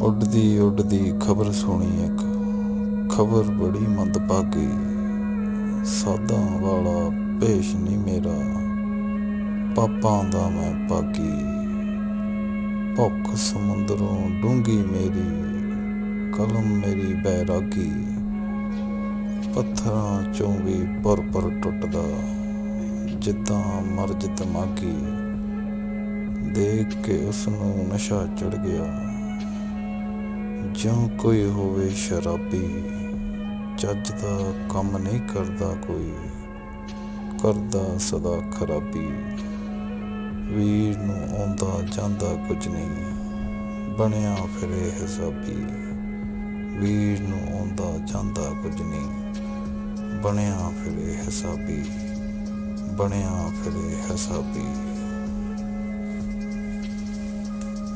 ਉੱਡਦੀ ਉੱਡਦੀ ਖਬਰ ਸੁਣੀ ਇੱਕ। ਖਬਰ ਬੜੀ ਮੰਦਭਾਗੀ। ਸਾਦਾ ਵਾਲਾ ਭੇਸ਼ ਨਹੀਂ ਮੇਰਾ। ਪਾਪਾਂ ਦਾ ਮੈਂ ਭਾਗੀ। ਭੁੱਖ ਸਮੁੰਦਰੋਂ ਡੂੰਗੀ ਮੇਰੀ। ਕਲਮ ਮੇਰੀ ਬੈਰਾਗੀ। ਪੱਥਰਾਂ ਚੋਂ ਵੀ ਪਰ ਪਰ ਟੁੱਟਦਾ। ਜਿੱਦਾਂ ਮਰਜ ਤਮਾਕੀ ਦੇਖ ਕੇ ਉਸ ਨੂੰ ਨਸ਼ਾ ਚੜ ਗਿਆ। ਜਿਉਂ ਕੋਈ ਹੋਵੇ ਸ਼ਰਾਬੀ, ਚੱਜ ਦਾ ਕੰਮ ਨਹੀਂ ਕਰਦਾ ਕੋਈ, ਕਰਦਾ ਸਦਾ ਖਰਾਬੀ। ਵੀਰ ਨੂੰ ਆਉਂਦਾ ਜਾਂਦਾ ਕੁਝ ਨਹੀਂ, ਬਣਿਆ ਫਿਰੇ ਹਿਸਾਬੀ। ਵੀਰ ਨੂੰ ਆਉਂਦਾ ਜਾਂਦਾ ਕੁਝ ਨਹੀਂ, ਬਣਿਆ ਫਿਰੇ ਹਿਸਾਬੀ, ਬਣਿਆ ਫਿਰੇ ਹਿਸਾਬੀ।